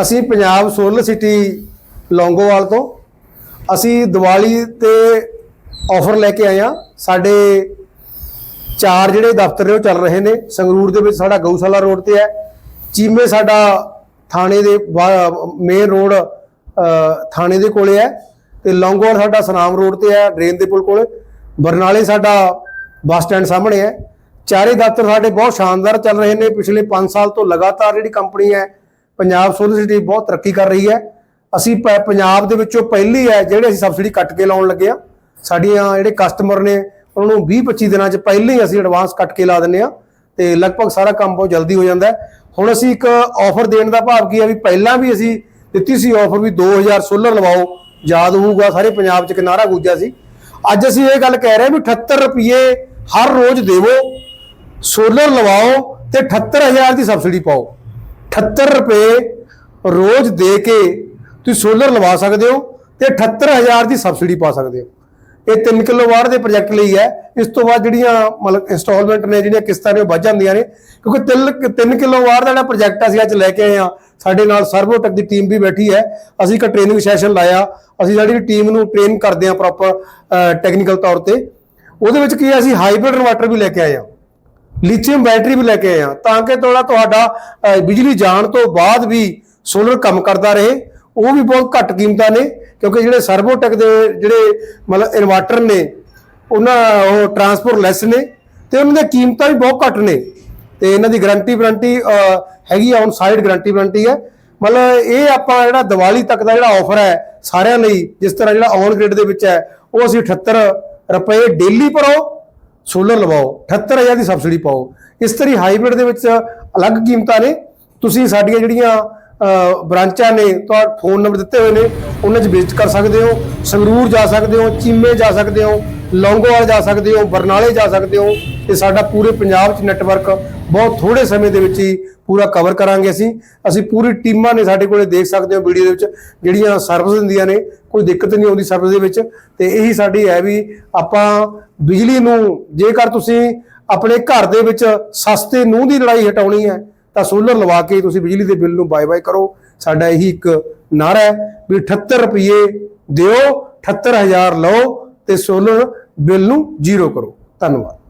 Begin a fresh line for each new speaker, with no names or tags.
ਅਸੀਂ Punjab solar city Longowal ਤੋਂ ਅਸੀਂ ਦੀਵਾਲੀ ਤੇ ਆਫਰ ਲੈ ਕੇ ਆਏ ਆ ਸਾਡੇ ਚਾਰ ਜਿਹੜੇ ਦਫ਼ਤਰ ਨੇ ਉਹ ਚੱਲ ਰਹੇ ਨੇ। ਸੰਗਰੂਰ ਦੇ ਵਿੱਚ ਸਾਡਾ ਗਊਸ਼ਾਲਾ ਰੋਡ ਤੇ ਹੈ। ਚੀਮੇ ਸਾਡਾ ਥਾਣੇ ਦੇ ਮੇਨ ਰੋਡ ਥਾਣੇ ਦੇ ਕੋਲੇ ਹੈ। ਤੇ ਲੌਂਗੋਵਾਲ ਸਾਡਾ ਸਨਾਮ ਰੋਡ ਤੇ ਹੈ, ਡਰੇਨ ਦੇ ਪੁਲ ਕੋਲੇ। ਬਰਨਾਲੇ ਸਾਡਾ ਬੱਸ ਸਟੈਂਡ ਸਾਹਮਣੇ ਹੈ। ਚਾਰੇ ਦਫ਼ਤਰ ਸਾਡੇ ਬਹੁਤ ਸ਼ਾਨਦਾਰ ਚੱਲ ਰਹੇ ਨੇ। ਪਿਛਲੇ 5 ਸਾਲ ਤੋਂ ਲਗਾਤਾਰ ਜਿਹੜੀ ਕੰਪਨੀ ਹੈ ਪੰਜਾਬ ਸੋਲਰ ਸਿਟੀ ਬਹੁਤ ਤਰੱਕੀ ਕਰ ਰਹੀ ਹੈ। ਅਸੀਂ ਪ- ਪੰਜਾਬ ਦੇ ਵਿੱਚੋਂ ਪਹਿਲੀ ਹੈ ਜਿਹੜੇ ਅਸੀਂ ਸਬਸਿਡੀ ਕੱਟ ਕੇ ਲਾਉਣ ਲੱਗੇ ਆ ਸਾਡੀਆਂ ਜਿਹੜੇ ਕਸਟਮਰ ਨੇ, ਉਹਨਾਂ ਨੂੰ 20 25 ਦਿਨਾਂ 'ਚ ਪਹਿਲਾਂ ਹੀ ਅਸੀਂ ਐਡਵਾਂਸ ਕੱਟ ਕੇ ਲਾ ਦਿੰਨੇ ਆ ਤੇ ਲਗਭਗ ਸਾਰਾ ਕੰਮ ਬਹੁਤ ਜਲਦੀ ਹੋ ਜਾਂਦਾ ਹੁਣ ਅਸੀਂ ਇੱਕ ਆਫਰ ਦੇਣ ਦਾ ਭਾਵ ਕੀ ਹੈ ਵੀ ਪਹਿਲਾਂ ਵੀ ਅਸੀਂ ਦਿੱਤੀ ਸੀ ਆਫਰ ਵੀ 2000 ਸੋਲਰ ਲਵਾਓ, ਯਾਦ ਹੋਊਗਾ ਸਾਰੇ ਪੰਜਾਬ 'ਚ ਕਿਨਾਰਾ ਗੂੰਜਿਆ ਸੀ। ਅੱਜ ਅਸੀਂ ਇਹ ਗੱਲ ਕਹਿ ਰਹੇ ਵੀ 78 ਰੁਪਏ ਹਰ ਰੋਜ਼ ਦੇਵੋ, ਸੋਲਰ ਲਵਾਓ ਤੇ 78000 ਦੀ ਸਬਸਿਡੀ ਪਾਓ। 78 ਰੁਪਏ ਰੋਜ਼ ਦੇ ਕੇ ਤੁਸੀਂ ਸੋਲਰ ਲਵਾ ਸਕਦੇ ਹੋ ਤੇ 78000 ਦੀ ਸਬਸਿਡੀ ਪਾ ਸਕਦੇ ਹੋ। ਇਹ 3 ਕਿਲੋਵਾਟ ਦੇ ਪ੍ਰੋਜੈਕਟ ਲਈ ਹੈ। ਇਸ ਤੋਂ ਬਾਅਦ ਜਿਹੜੀਆਂ ਮਤਲਬ ਇੰਸਟਾਲਮੈਂਟ ਨੇ, ਜਿਹੜੀਆਂ ਕਿਸ਼ਤਾਂ ਨੇ, ਉਹ ਵੱਧ ਜਾਂਦੀਆਂ ਨੇ। ਕਿਉਂਕਿ 3 ਕਿਲੋਵਾਟ ਦਾ ਜਿਹੜਾ ਪ੍ਰੋਜੈਕਟ ਅਸੀਂ ਅੱਜ ਲੈ ਕੇ ਆਏ ਆ ਸਾਡੇ ਨਾਲ ਸਰਵੋਟੈਕ ਦੀ ਟੀਮ ਵੀ ਬੈਠੀ ਹੈ। ਅਸੀਂ ਇੱਕ ਟ੍ਰੇਨਿੰਗ ਸੈਸ਼ਨ ਲਾਇਆ। ਅਸੀਂ ਸਾਡੀ ਟੀਮ ਨੂੰ ਟ੍ਰੇਨ ਕਰਦੇ ਆ ਪ੍ਰੋਪਰ ਟੈਕਨੀਕਲ ਤੌਰ ਤੇ। ਉਹਦੇ ਵਿੱਚ ਕੀ ਹੈ? ਅਸੀਂ ਹਾਈਬ੍ਰਿਡ ਇਨਵਰਟਰ ਵੀ ਲੈ ਕੇ ਆਏ ਆ ਲਿਥੀਅਮ ਬੈਟਰੀ ਵੀ ਲੈ ਕੇ ਆਏ ਹਾਂ। ਤਾਂ ਕਿ ਤੁਹਾਡਾ ਤੁਹਾਡਾ ਬਿਜਲੀ ਜਾਣ ਤੋਂ ਬਾਅਦ ਵੀ ਸੋਲਰ ਕੰਮ ਕਰਦਾ ਰਹੇ। ਉਹ ਵੀ ਬਹੁਤ ਘੱਟ ਕੀਮਤਾਂ ਨੇ, ਕਿਉਂਕਿ ਜਿਹੜੇ ਸਰਬੋਟੈਕ ਦੇ ਜਿਹੜੇ ਮਤਲਬ ਇਨਵਰਟਰ ਨੇ, ਉਹਨਾਂ, ਉਹ ਟਰਾਂਸਪੋਰਟ ਲੈਸ ਨੇ ਤੇ ਉਹਨਾਂ ਦੀਆਂ ਕੀਮਤਾਂ ਵੀ ਬਹੁਤ ਘੱਟ ਨੇ। ਤੇ ਇਹਨਾਂ ਦੀ ਗਾਰੰਟੀ ਵਾਰੰਟੀ ਹੈਗੀ ਆ ਔਨ ਸਾਈਡ ਗਾਰੰਟੀ ਵਾਰੰਟੀ ਹੈ ਮਤਲਬ ਇਹ ਆਪਾਂ ਜਿਹੜਾ ਦੀਵਾਲੀ ਤੱਕ ਦਾ ਜਿਹੜਾ ਆਫਰ ਹੈ ਸਾਰਿਆਂ ਲਈ, ਜਿਸ ਤਰ੍ਹਾਂ ਜਿਹੜਾ ਔਨ ਗ੍ਰਿਡ ਦੇ ਵਿੱਚ ਹੈ, ਉਹ ਅਸੀਂ 78 ਰੁਪਏ ਡੇਲੀ ਭਰੋ। ਸੋਲਰ ਲਵਾਓ 78000 ਦੀ ਸਬਸਿਡੀ ਪਾਓ। ਇਸ ਤਰ੍ਹਾਂ ਹਾਈਬ੍ਰਿਡ ਦੇ ਵਿੱਚ ਅਲੱਗ ਕੀਮਤਾਂ ਨੇ। ਤੁਸੀਂ ਸਾਡੀਆਂ ਜਿਹੜੀਆਂ ਬ੍ਰਾਂਚਾਂ ਨੇ ਤੁਹਾਡੇ ਫੋਨ ਨੰਬਰ ਦਿੱਤੇ ਹੋਏ ਨੇ, ਉਹਨਾਂ 'ਚ ਵਿਜ਼ਿਟ ਕਰ ਸਕਦੇ ਹੋ, ਸੰਗਰੂਰ ਜਾ ਸਕਦੇ ਹੋ, ਚੀਮੇ ਜਾ ਸਕਦੇ ਹੋ ਲੌਂਗੋਵਾਲ ਜਾ ਸਕਦੇ ਹੋ, ਬਰਨਾਲੇ ਜਾ ਸਕਦੇ ਹੋ, ਤੇ ਸਾਡਾ ਪੂਰੇ ਪੰਜਾਬ 'ਚ ਨੈਟਵਰਕ ਬਹੁਤ ਥੋੜੇ ਸਮੇਂ ਦੇ ਵਿੱਚ ਹੀ ਪੂਰਾ ਕਵਰ ਕਰਾਂਗੇ ਅਸੀਂ। ਅਸੀਂ ਪੂਰੀ ਟੀਮਾਂ ਨੇ ਸਾਡੇ ਕੋਲੇ ਦੇਖ ਸਕਦੇ ਹੋ ਵੀਡੀਓ ਦੇ ਵਿੱਚ, ਜਿਹੜੀਆਂ ਸਰਵਿਸ ਦਿੰਦੀਆਂ ਨੇ, ਕੋਈ ਦਿੱਕਤ ਨਹੀਂ ਆਉਂਦੀ ਸਰਵਿਸ ਦੇ ਵਿੱਚ। ਤੇ ਇਹੀ ਸਾਡੀ ਹੈ ਵੀ ਆਪਾਂ ਬਿਜਲੀ ਨੂੰ, ਜੇਕਰ ਤੁਸੀਂ ਆਪਣੇ ਘਰ ਦੇ ਵਿੱਚ ਸਸਤੇ ਨੂੰਹ ਦੀ ਲੜਾਈ ਹਟਾਉਣੀ ਹੈ, ਤਾਂ ਸੋਲਰ ਲਵਾ ਕੇ ਤੁਸੀਂ ਬਿਜਲੀ ਦੇ ਬਿੱਲ ਨੂੰ ਬਾਏ ਬਾਏ ਕਰੋ। ਸਾਡਾ ਇਹੀ ਇੱਕ ਨਾਰਾ ਹੈ ਵੀ 78 ਰੁਪਏ ਦਿਓ 78000 ਲਓ ਤੇ ਸੋਲਰ ਬਿੱਲ ਨੂੰ ਜ਼ੀਰੋ ਕਰੋ। ਧੰਨਵਾਦ।